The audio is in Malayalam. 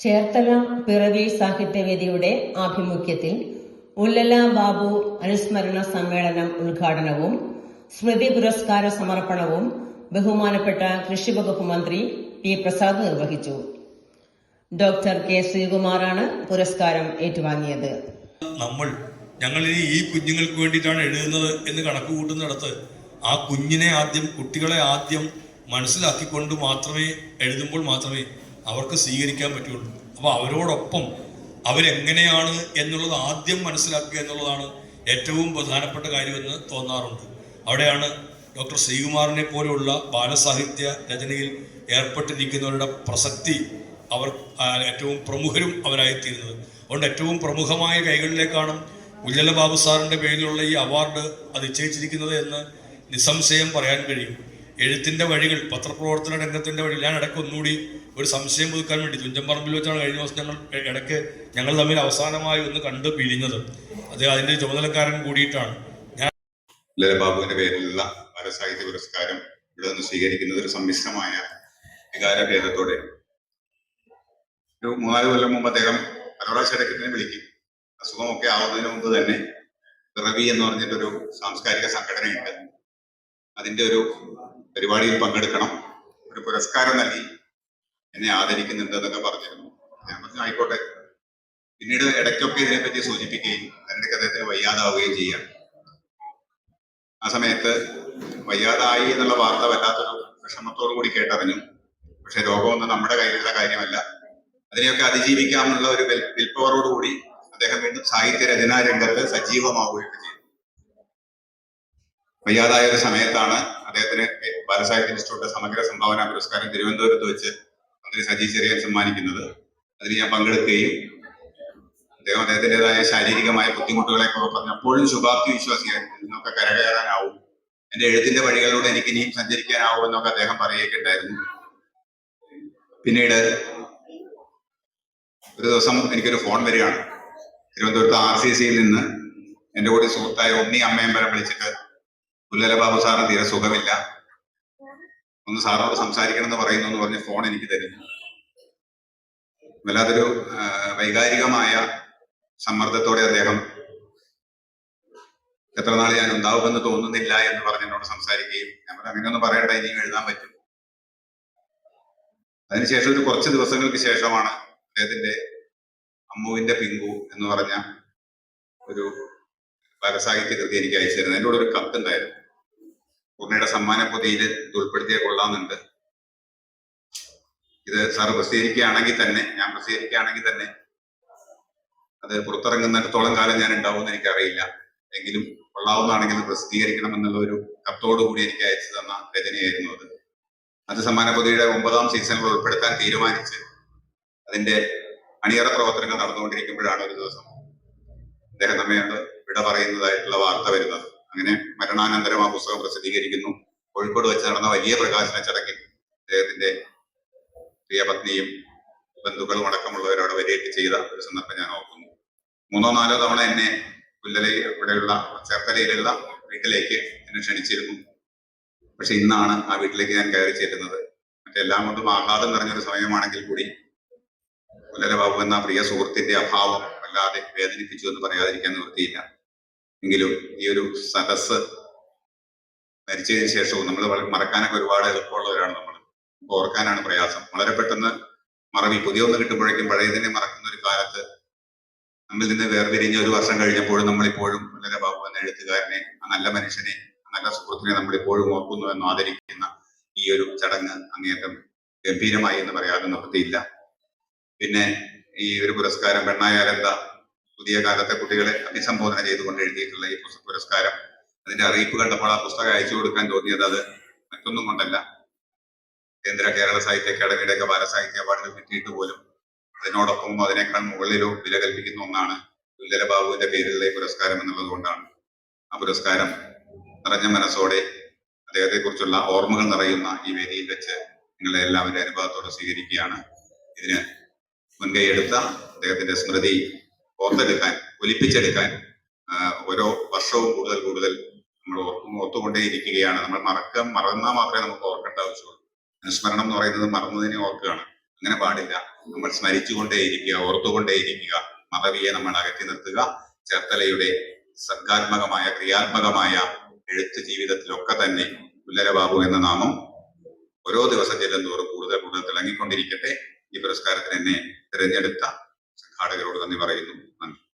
ചേർത്തല പിറവി സാഹിത്യവേദിയുടെ ആഭിമുഖ്യത്തിൽ ഉല്ലല ബാബു അനുസ്മരണ സമ്മേളനം ഉദ്ഘാടനവും സ്മൃതി പുരസ്കാര സമർപ്പണവും ബഹുമാനപ്പെട്ട കൃഷി വകുപ്പ് മന്ത്രി പി പ്രസാദ് നിർവഹിച്ചു. ഡോക്ടർ കെ ശ്രീകുമാറാണ് പുരസ്കാരം ഏറ്റുവാങ്ങിയത്. നമ്മൾ ഞങ്ങൾ ഈ കുഞ്ഞുങ്ങൾക്ക് വേണ്ടിയിട്ടാണ് എഴുതുന്നത് എന്ന് കണക്ക് കൂട്ടുന്നിടത്ത് ആ കുഞ്ഞിനെ ആദ്യം കുട്ടികളെ ആദ്യം മനസ്സിലാക്കിക്കൊണ്ട് മാത്രമേ എഴുതുമ്പോൾ മാത്രമേ അവർക്ക് സ്വീകരിക്കാൻ പറ്റുള്ളൂ. അപ്പോൾ അവരോടൊപ്പം അവരെങ്ങനെയാണ് എന്നുള്ളത് ആദ്യം മനസ്സിലാക്കുക എന്നുള്ളതാണ് ഏറ്റവും പ്രധാനപ്പെട്ട കാര്യമെന്ന് തോന്നാറുണ്ട്. അവിടെയാണ് ഡോക്ടർ ശ്രീകുമാറിനെ പോലെയുള്ള ബാലസാഹിത്യ രചനയിൽ ഏർപ്പെട്ടിരിക്കുന്നവരുടെ പ്രസക്തി അവർ ഏറ്റവും പ്രമുഖരും അവരായിത്തീരുന്നത്. അതുകൊണ്ട് ഏറ്റവും പ്രമുഖമായ കൈകളിലേക്കാണ് ഉജ്ജല ബാബു സാറിന്റെ പേരിലുള്ള ഈ അവാർഡ് അത് നിശ്ചയിച്ചിരിക്കുന്നത് എന്ന് നിസ്സംശയം പറയാൻ കഴിയും. എഴുത്തിന്റെ വഴികൾ പത്രപ്രവർത്തന രംഗത്തിന്റെ വഴി ഞാൻ ഇടയ്ക്ക് ഒന്നുകൂടി ഒരു സംശയം പുതുക്കാൻ വേണ്ടി തുഞ്ചമ്പറമ്പിൽ വെച്ചാണ് കഴിഞ്ഞ ദിവസം ഞങ്ങൾ ഇടയ്ക്ക് ഞങ്ങൾ തമ്മിൽ അവസാനമായി ഒന്ന് കണ്ട് പിരിഞ്ഞത്. അത് അതിന്റെ ചുമതലക്കാരൻ കൂടിയിട്ടാണ്. ഞാൻ ലലബാബുവിന്റെ പേരിലുള്ള ബാലസാഹിത്യ പുരസ്കാരം ഇവിടെ നിന്ന് സ്വീകരിക്കുന്നത് ഒരു സമ്മിശ്രമായ വികാരഭേദത്തോടെ. ഒരു മൂന്നാൽ കൊല്ലം മുമ്പ് അദ്ദേഹം പല പ്രാവശ്യം വിളിക്കും. അസുഖമൊക്കെ ആവുന്നതിന് മുമ്പ് തന്നെ റവി എന്ന് പറഞ്ഞിട്ടൊരു സാംസ്കാരിക സംഘടനയുണ്ട്. അതിന്റെ ഒരു പരിപാടിയിൽ പങ്കെടുക്കണം. ഒരു പുരസ്കാരം നൽകി. എന്നെ ആദരിക്കുന്നുണ്ട് എന്നൊക്കെ പറഞ്ഞിരുന്നു. ഞാൻ പറഞ്ഞു ആയിക്കോട്ടെ. പിന്നീട് ഇടയ്ക്കൊക്കെ ഇതിനെപ്പറ്റി സൂചിപ്പിക്കുകയും അതിന്റെ അദ്ദേഹത്തിന് വയ്യാതാവുകയും ചെയ്യാം. ആ സമയത്ത് വയ്യാതായി എന്നുള്ള വാർത്ത വല്ലാത്തൊരു വിഷമത്തോടു കൂടി കേട്ടറിഞ്ഞു. പക്ഷെ രോഗമൊന്നും നമ്മുടെ കയ്യിലുള്ള കാര്യമല്ല. അതിനെയൊക്കെ അതിജീവിക്കാമെന്നുള്ള ഒരു വിൽ- വിൽപ്പവറോടുകൂടി അദ്ദേഹം വീണ്ടും സാഹിത്യ രചനാ രംഗത്ത് സജീവമാവുകയൊക്കെ ചെയ്തു. വയ്യാതായ ഒരു സമയത്താണ് അദ്ദേഹത്തിന് ബാലസാഹിത്യ ഇൻസ്റ്റിറ്റ്യൂട്ട് സമഗ്ര സംഭാവന പുരസ്കാരം തിരുവനന്തപുരത്ത് വെച്ച് മന്ത്രി സജി ചെറിയാൻ സമ്മാനിക്കുന്നത്. അതിൽ ഞാൻ പങ്കെടുക്കുകയും അദ്ദേഹം അദ്ദേഹത്തിന്റെതായ ശാരീരികമായ ബുദ്ധിമുട്ടുകളെ പറഞ്ഞ് അപ്പോഴും ശുഭാപ്തി വിശ്വാസിയായിരുന്നു. ഇതിനൊക്കെ കരകയറാനാവും. എന്റെ എഴുത്തിന്റെ വഴികളിലൂടെ എനിക്ക് ഇനിയും സഞ്ചരിക്കാനാവും എന്നൊക്കെ അദ്ദേഹം പറയുകയുണ്ടായിരുന്നു പിന്നീട് ഒരു ദിവസം എനിക്കൊരു ഫോൺ വരികയാണ്. തിരുവനന്തപുരത്ത് ആർ സി സിയിൽ നിന്ന് എന്റെ കൂടെ സുഹൃത്തായ ഉണ്ണി അമ്മയമ്പലം വിളിച്ചിട്ട് പുല്ലല ബാബു സാറിന് തീരെ സുഖമില്ല. ഒന്ന് സാറോട് സംസാരിക്കണം എന്ന് പറയുന്നു എന്ന് പറഞ്ഞ് ഫോൺ എനിക്ക് തരുന്നു. വല്ലാതൊരു ആ, വൈകാരികമായ സമ്മർദ്ദത്തോടെ അദ്ദേഹം എത്ര നാൾ ഞാൻ ഉണ്ടാവുമെന്ന് തോന്നുന്നില്ല എന്ന് പറഞ്ഞ് എന്നോട് സംസാരിക്കുകയും പറഞ്ഞു അങ്ങനെയൊന്നും പറയണ്ട ഇനിയും എഴുതാൻ പറ്റും. അതിനുശേഷം ഒരു കുറച്ച് ദിവസങ്ങൾക്ക് ശേഷമാണ് അദ്ദേഹത്തിന്റെ അമ്മുവിന്റെ പിങ്കു എന്ന് പറഞ്ഞ ഒരു ബാലസാഹിത്യ കൃതി എനിക്ക് അയച്ചു തരുന്നത്. കൂടെ ഒരു കത്തുണ്ടായിരുന്നു പൂർണയുടെ സമ്മാന പൊതിയിൽ ഇത് ഉൾപ്പെടുത്തിയ കൊള്ളാമെന്നുണ്ട്. ഇത് സാർ പ്രസിദ്ധീകരിക്കുകയാണെങ്കിൽ തന്നെ ഞാൻ പ്രസിദ്ധീകരിക്കുകയാണെങ്കിൽ തന്നെ അത് പുറത്തിറങ്ങുന്നിടത്തോളം കാലം ഞാൻ ഉണ്ടാവുമെന്ന് എനിക്കറിയില്ല. എങ്കിലും കൊള്ളാവുന്നതാണെങ്കിൽ പ്രസിദ്ധീകരിക്കണം എന്നുള്ള ഒരു കത്തോടുകൂടി എനിക്ക് അയച്ചു തന്ന രചനയായിരുന്നു അത്. അത് സമ്മാന പൊതിയുടെ ഒമ്പതാം സീസണിൽ ഉൾപ്പെടുത്താൻ തീരുമാനിച്ച് അതിന്റെ അണിയറ പ്രവർത്തനങ്ങൾ നടന്നുകൊണ്ടിരിക്കുമ്പോഴാണ് ഒരു ദിവസം. അദ്ദേഹം നമ്മയോട് വിട പറയുന്നതായിട്ടുള്ള വാർത്ത വരുന്നത്. അങ്ങനെ മരണാനന്തരം ആ പുസ്തകം പ്രസിദ്ധീകരിക്കുന്നു. കോഴിക്കോട് വെച്ച് നടന്ന വലിയ പ്രകാശന ചടങ്ങിൽ അദ്ദേഹത്തിന്റെ പ്രിയപത്നിയും ബന്ധുക്കളും അടക്കമുള്ളവരോട് വരികയൊക്കെ ചെയ്ത ഒരു സന്ദർഭം ഞാൻ ഓർക്കുന്നു. മൂന്നോ നാലോ തവണ എന്നെ പുല്ലല ഇവിടെയുള്ള ചേർത്തലയിലുള്ള വീട്ടിലേക്ക് എന്നെ ക്ഷണിച്ചിരുന്നു. പക്ഷെ ഇന്നാണ് ആ വീട്ടിലേക്ക് ഞാൻ കയറി ചേരുന്നത് മറ്റെല്ലാം കൊണ്ടും ആഹ്ലാദം നിറഞ്ഞൊരു സമയമാണെങ്കിൽ കൂടി പുല്ലല ബാബു എന്ന പ്രിയ സുഹൃത്തിന്റെ അഭാവം വല്ലാതെ വേദനിപ്പിച്ചു എന്ന് പറയാതിരിക്കാൻ നിവൃത്തിയില്ല. എങ്കിലും ഈ ഒരു സദസ് മരിച്ചതിന് ശേഷവും നമ്മൾ മറക്കാനൊക്കെ ഒരുപാട് എളുപ്പമുള്ളവരാണ് നമ്മൾ. ഓർക്കാനാണ് പ്രയാസം. വളരെ പെട്ടെന്ന് മറവി പുതിയൊന്ന് കിട്ടുമ്പോഴേക്കും പഴയതിനെ മറക്കുന്ന ഒരു കാലത്ത് നമ്മിൽ നിന്ന് വേർപിരിഞ്ഞ ഒരു വർഷം കഴിഞ്ഞപ്പോഴും നമ്മളിപ്പോഴും വളരെ ബാബു എന്ന എഴുത്തുകാരനെ ആ നല്ല മനുഷ്യനെ ആ നല്ല സുഹൃത്തിനെ നമ്മളിപ്പോഴും ഓർക്കുന്നു എന്ന് ആദരിക്കുന്ന ഈ ഒരു ചടങ്ങ് അങ്ങേയറ്റം ഗംഭീരമായി എന്ന് പറയാതെ നിർത്തിയില്ല പിന്നെ ഈ ഒരു പുരസ്കാരം പെണ്ണായാലെന്താ? പുതിയ കാലത്തെ കുട്ടികളെ അഭിസംബോധന ചെയ്തുകൊണ്ട് എഴുതിയിട്ടുള്ള ഈ പുസ്തക പുരസ്കാരം. അതിന്റെ അറിയിപ്പ് കണ്ടപ്പോൾ ആ പുസ്തകം അയച്ചു കൊടുക്കാൻ തോന്നിയത് അത് മറ്റൊന്നും കൊണ്ടല്ല. കേന്ദ്ര കേരള സാഹിത്യ അക്കാദമിയുടെ ഒക്കെ ബാലസാഹിത്യ അവാർഡുകൾ കിട്ടിയിട്ട് പോലും അതിനോടൊപ്പം അതിനേക്കാൾ മുകളിലോ വില കൽപ്പിക്കുന്ന ഒന്നാണ് തുല്യല ബാബുവിന്റെ പേരിലുള്ള ഈ പുരസ്കാരം എന്നുള്ളത് കൊണ്ടാണ്. ആ പുരസ്കാരം നിറഞ്ഞ മനസ്സോടെ അദ്ദേഹത്തെ കുറിച്ചുള്ള ഓർമ്മകൾ നിറയുന്ന ഈ വേദിയിൽ വെച്ച് നിങ്ങളെ എല്ലാവരുടെ അനുഭവത്തോടെ സ്വീകരിക്കുകയാണ്. ഇതിന് മുൻകൈ എടുത്ത അദ്ദേഹത്തിന്റെ സ്മൃതി ഓർത്തെടുക്കാൻ ഒലിപ്പിച്ചെടുക്കാൻ ഓരോ വർഷവും കൂടുതൽ കൂടുതൽ നമ്മൾ ഓർക്കും ഓർത്തുകൊണ്ടേയിരിക്കുകയാണ്. നമ്മൾ മറക്കാൻ മറന്നാൽ മാത്രമേ നമുക്ക് ഓർക്കേണ്ട ആവശ്യമുള്ളൂ. അനുസ്മരണം എന്ന് പറയുന്നത് മറന്നതിനെ ഓർക്കുകയാണ്. അങ്ങനെ പാടില്ല. നമ്മൾ സ്മരിച്ചുകൊണ്ടേയിരിക്കുക ഓർത്തുകൊണ്ടേയിരിക്കുക മറവിയെ നമ്മൾ അകറ്റി നിർത്തുക. ചേർത്തലയുടെ സർഗാത്മകമായ ക്രിയാത്മകമായ എഴുത്ത് ജീവിതത്തിലൊക്കെ തന്നെ പുല്ലര ബാബു എന്ന നാമം ഓരോ ദിവസം ചെല്ലുന്നതോറും കൂടുതൽ കൂടുതൽ തിളങ്ങിക്കൊണ്ടിരിക്കട്ടെ. ഈ പുരസ്കാരത്തിന് എന്നെ തിരഞ്ഞെടുത്ത സംഘാടകരോട് നന്ദി പറയുന്നു. നന്ദി.